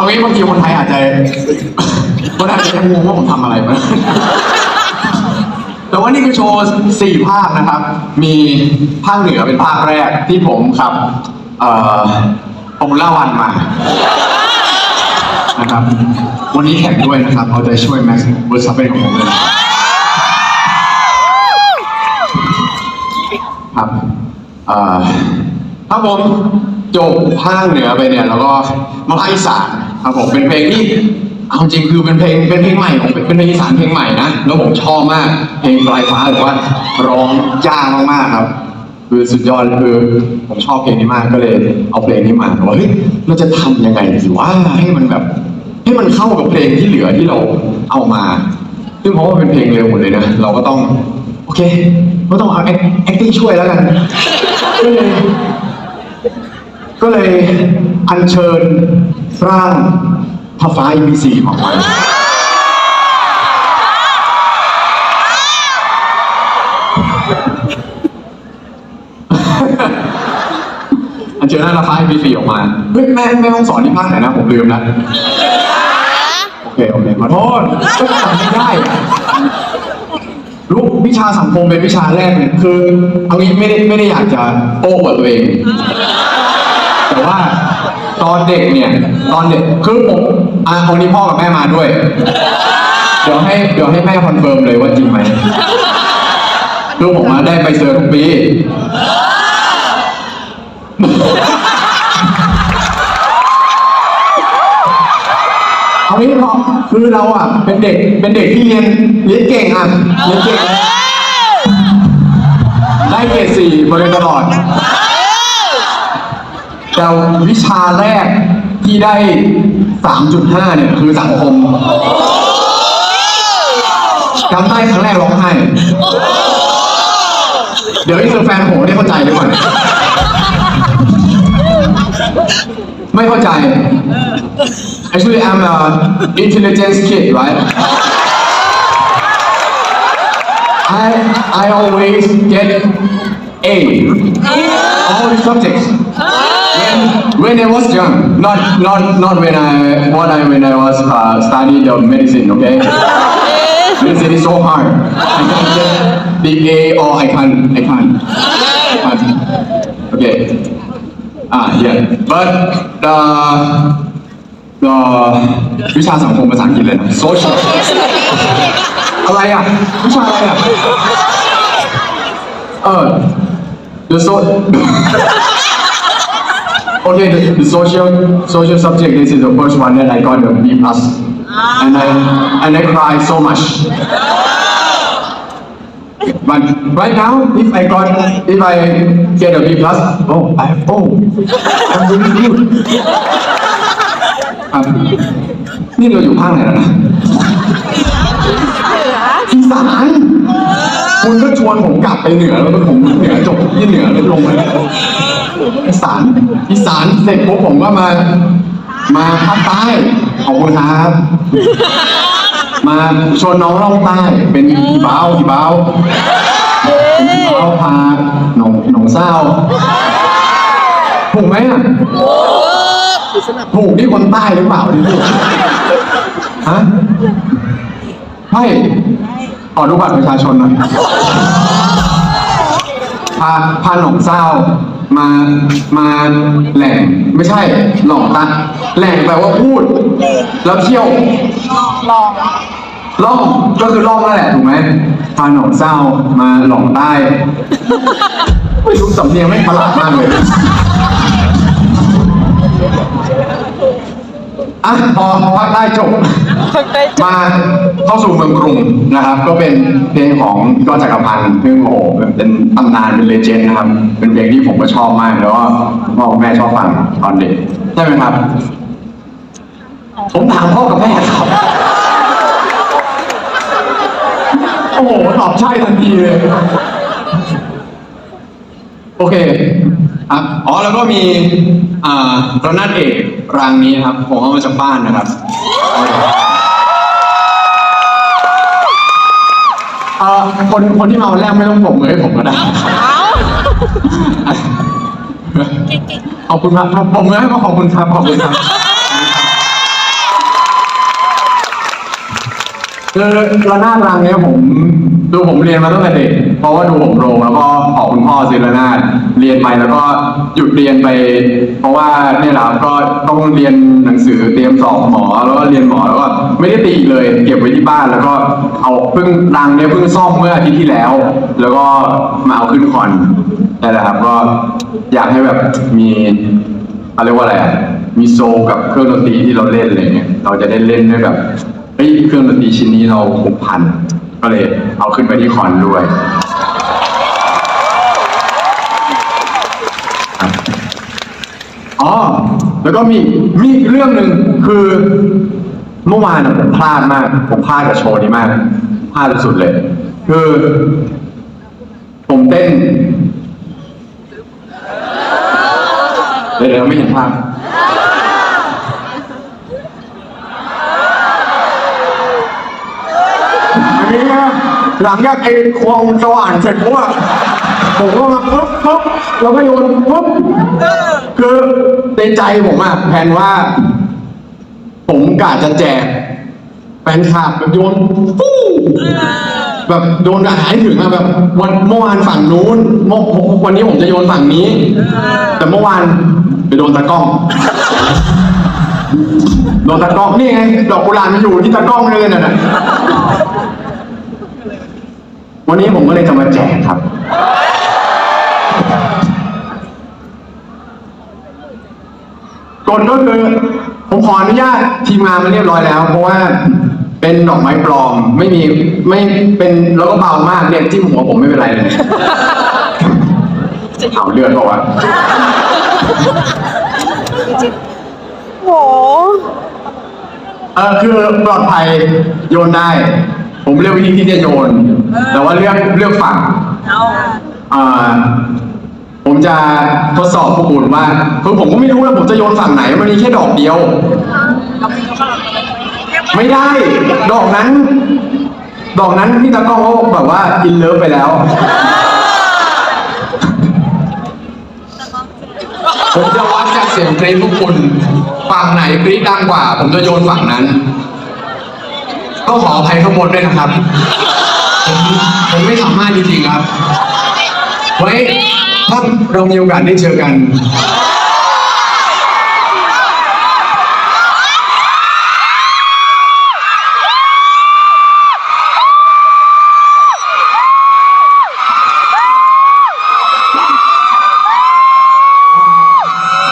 เอางี้บางทีคนไทยอาจจะคนไทยอาจจะงงว่าผมทำอะไรมาแต่ว่านี่คือโชว์สี่ภาคนะครับ มีภาคเหนือเป็นภาคแรกที่ผมขับเอ่อฟอร์มูล่าวันมา นะครับ วันนี้แข่งด้วยนะครับ เอาใจช่วยแม็กซ์เวอร์ซัปเป็นของผมเลยครับเอ่อครับผมจบภาคเหนือไปเนี่ย แล้วก็มาภาคอีสาน ครับผมเป็นเพลงที่เอาจริงคือเป็นเพลงเป็นเพลงใหม่ของเป็นเพลงอีสานเพลงใหม่นะแล้วผมชอบมากเพลงปลายฟ้าหรือว่าร้องยากมากๆครับ คือสุดยอดคือผมชอบเพลงนี้มากก็เลย เอาเพลงนี้มาว่าเฮ้ยเราจะทำยังไงสิว่าให้มันแบบ ให้มันเข้ากับเพลงที่เหลือที่เราเอามา ซึ่งเพราะว่าเป็นเพลงเร็วหมดเลยนะเราก็ต้องโอเคก็ต้องเอา act- acting ช่วยแล้วกันก็เลยก็เลยอัญเชิญ ร่างพระฟ้า EBC ออกมาอันเจอหน้าราคาให้ฟรีๆออกมา เฮ้ยแม่แม่ห้องสอนที่ภาคไหนนะ ผมลืมแล้วโอเค โอเคขอโทษก็จำไม่ได้อะรู้วิชาสังคมเป็นวิชาแรกเนี่ยคือเอางี้ไม่ได้ไม่ได้อยากจะโอ้กับตัวเอง แต่ว่า ตอนเด็กเนี่ย ตอนเด็กคือผมอะวันนี้พ่อกับแม่มาด้วย เดี๋ยวให้เดี๋ยวให้แม่คอนเฟิร์มเลยว่าจริงไหมลูกผมมาได้ใบเซอร์ทุกปีเอางี้พอคือเราอะ เป็นเด็กเป็นเด็กที่เรียนเรียนเก่งอะเรียนเก่งได้เกรดสี่มาโดยตลอด แต่วิชาแรกที่ได้ 3.5 เนี่ย คือสังคมจำได้ครั้งแรกร้องไห้ เดี๋ยวให้เธอแฟนผมได้เข้าใจด้วยก่อน ไม่เข้าใจ Actually I'm a intelligence kid right I I always get A all the subjects when when I was young not not not when I what I when I was uh, study the medicine okay medicine is so hard I can get big A or I can I can I can't. okay ah yeah but the the วิชาสังคมภาษาอังกฤษเลยนะ social อะไรอะวิชาอะไรอะเออ the so okay the, the social social subject this is the first one that I got a B plus and I and I cried so much but right now if I got if I get a B plus oh I oh I'm really good ครับนี่เราอยู่ภาคไหนแล้วนะ อีสานคุณก็ชวนผมกลับไปเหนือแล้วก็ผมเหนือจบที่เหนือแล้วลงมา อีสานอีสานเสร็จปุ๊บผมก็มา มาภาคใต้ขอบคุณครับ มาชวนน้องล่องใต้เป็นอีบ้าวอีบ้าวเป็นอีบ้าวพาหนองหนองเศร้าถูกไหมอะถูกที่คนใต้หรือเปล่าที่พูดฮะไม่ขอดูบัตรประชาชนหน่อยพาพาหนองเศร้า มามาแหล่งไม่ใช่ หลอกตาแหล่งแปลว่าพูด แล้วเที่ยว ลอง ล่องก็คือล่องนั่นแหละถูกไหมพาหนองเศร้ามาหลองใต้ไม่รู้สำเนียงไม่ประหลาดมากเลย อะพอภาคใต้จบ มาเข้าสู่เมืองกรุงนะครับ ก็เป็นเพลงของพี่ก้อนจักรพันธ์ซึ่งโอ้โหเป็นตำนานเป็นเลเจนด์นะครับ เป็นเพลงที่ผมก็ชอบมาก แล้วก็คุณพ่อคุณแม่ชอบฟังตอนเด็กใช่ไหมครับ ผมถามพ่อกับแม่ครับโอ้โหตอบใช่ทันทีเลย โอเคครับอ๋อแล้วก็มีอ่าระนาดเอกรางนี้ครับ ผมเอามาจากบ้านนะครับเอ่อคนคนที่มาวันแรกไม่ต้องผมเลยผมก็ได้ขอบคุณครับผมเลยให้มาขอบคุณครับขอบคุณครับคือระนาดรางเนี้ยผมดูผมเรียนมาตั้งแต่เด็ก เพราะว่าดูผมโรงแล้วก็ขอคุณพ่อซื้อระนาดเรียนไปแล้วก็หยุดเรียนไป เพราะว่าเนี่ยแหละครับก็ต้องเรียนหนังสือเตรียมสอบหมอแล้วก็เรียนหมอแล้วก็ไม่ได้ตีเลย เก็บไว้ที่บ้านแล้วก็เอาเพิ่งรังเนี้ยเพิ่งซ่อมเมื่ออาทิตย์ที่แล้ว แล้วก็มาเอาขึ้นคอนนั่นแหละครับก็อยากให้แบบมีเขาเรียกว่าอะไรมีโซกับเครื่องดนตรีที่เราเล่นอะไรเงี้ยเราจะได้เล่นด้วยแบบเฮ้ยเครื่องดนตรีชิ้นนี้เราผูกพัน ก็เลยเอาขึ้นไปที่คอนด้วยอ๋อ แล้วก็มีมีอีกเรื่องหนึ่งคือเมื่อวานผมพลาดมาก ผมพลาดกับโชว์นี้มาก พลาดสุดเลย คือผมเต้นเดี๋ยวเดี๋ยวไม่เห็นภาพ นี้นะหลังจากไอ้ควงสว่านเสร็จปุ๊บอะผมก็มาปุ๊บปุ๊บแล้วก็โยนปุ๊บคือในใจผมอะแผนว่า ผมกะจะแจกแฟนคลับแบบโยนฟู้แบบโดนอาหารถึงอะแบบวันเมื่อวานฝั่งนู้นเมื่อวันนี้ผมจะโยนฝั่งนี้ แต่เมื่อวานไปโดนตะกล้องโดนตะกล้องนี่ไงดอกกุหลาบมันอยู่ที่ตะกล้องเลยน่ะนะ วันนี้ผมก็เลยจะมาแจกครับกฎก็คือผมขออนุญาตทีมงานมาเรียบร้อยแล้ว เพราะว่าเป็นดอกไม้ปลอม ไม่มีไม่เป็นแล้วก็เบามากเนี่ยจิ้มหัวผมไม่เป็นไรเลยเอาเลือดบอกว่าวะโหเออคือปลอดภัยโยนได้ ผมเลือกวิธีที่จะโยน แต่ว่าเลือกเลือกฝั่งเอาอ่าผมจะทดสอบพวกคุณว่าคือผมก็ไม่รู้แล้วผมจะโยนฝั่งไหน มันมีแค่ดอกเดียว ไม่ได้ ดอกนั้น ดอกนั้นพี่ตะกล้องเขาแบบว่าอินเลิฟไปแล้ว ผมจะวัดจากเสียงกรี๊ดพวกคุณ ฝั่งไหนกรี๊ดดังกว่า ผมจะโยนฝั่งนั้น ต้องขออภัยข้างบนด้วยนะครับ ผมผมไม่สามารถจริงๆครับ ไว้ถ้าเรามีโอกาสได้เจอกัน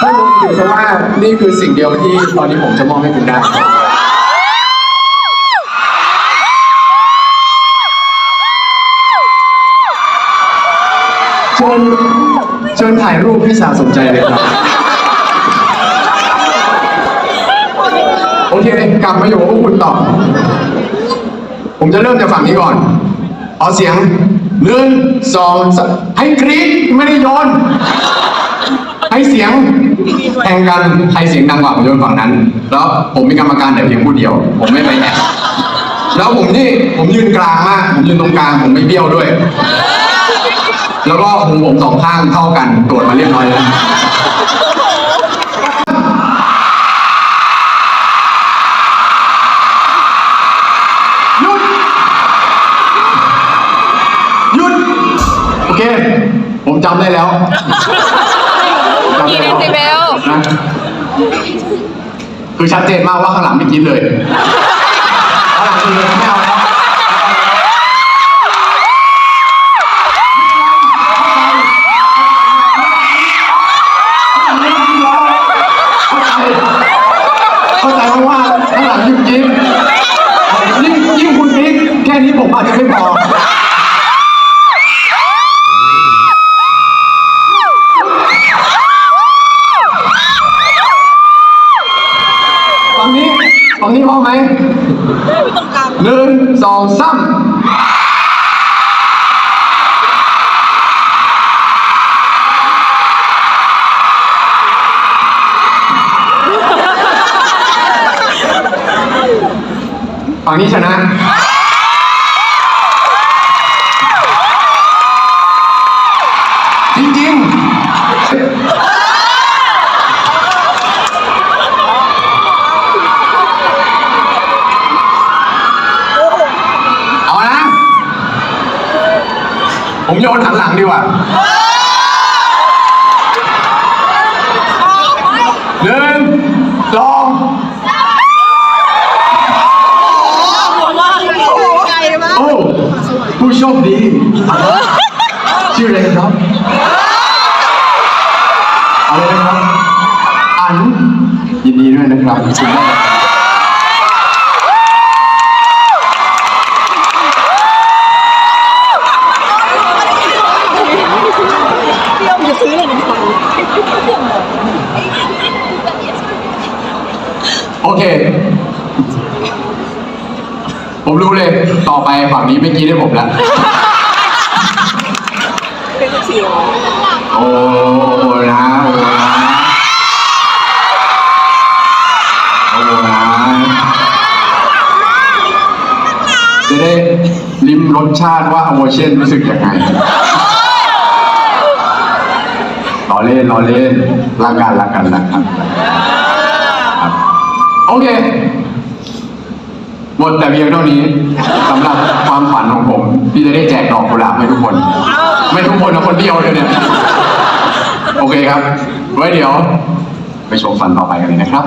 ถ้ารู้ถือซะว่านี่คือสิ่งเดียวที่ตอนนี้ผมจะมอบให้คุณได้ ถ่ายรูปให้สาวสนใจเลยครับ โอเคกลับมาอยู่กับพวกคุณต่อ ผมจะเริ่มจากฝั่งนี้ก่อน เอาเสียงหนึ่งสองสามให้กรี๊ดไม่ได้โยน ให้เสียงแข่งกันใครเสียงดังกว่าผมโยนฝั่งนั้น แล้วผมเป็นกรรมการแต่เพียงผู้เดียว ผมไม่ไปแอบแล้วผมนี่ผมยืนกลางมาก ผมยืนตรงกลางผมไม่เบี้ยวด้วย แล้วก็หูผมสองข้างเท่ากัน คือชัดเจนมากว่าข้างหลังไม่กินเลย อันนี้ชนะ จริงๆ เอานะ ผมโยนหันหลังดีกว่า ผู้โชคดี ชื่ออะไรครับอะไรนะครับอันยินดีด้วยนะครับคุณม่เปรี้ยวจะซื้อเลยหนึ่งพันโอเค ผมรู้เลย ต่อไปฝั่งนี้ไม่กินให้ผมแล้วเป็นกระเทียมโอ้นะโอ้นะโอ้นะจะได้ลิ้มรสชาติว่าอโมเช่นรู้สึกยังไงล้อเล่นล้อเล่นรักกันรักกันรักกันครับโอเค หมดแต่เพียงเท่านี้สำหรับความฝันของผม ที่จะได้แจกดอกกุหลาบให้ทุกคน ไม่ทุกคนนะคนเดียวเลยเนี่ย โอเคครับ ไว้เดี๋ยว ไปชมฝันต่อไปกันเลยนะครับ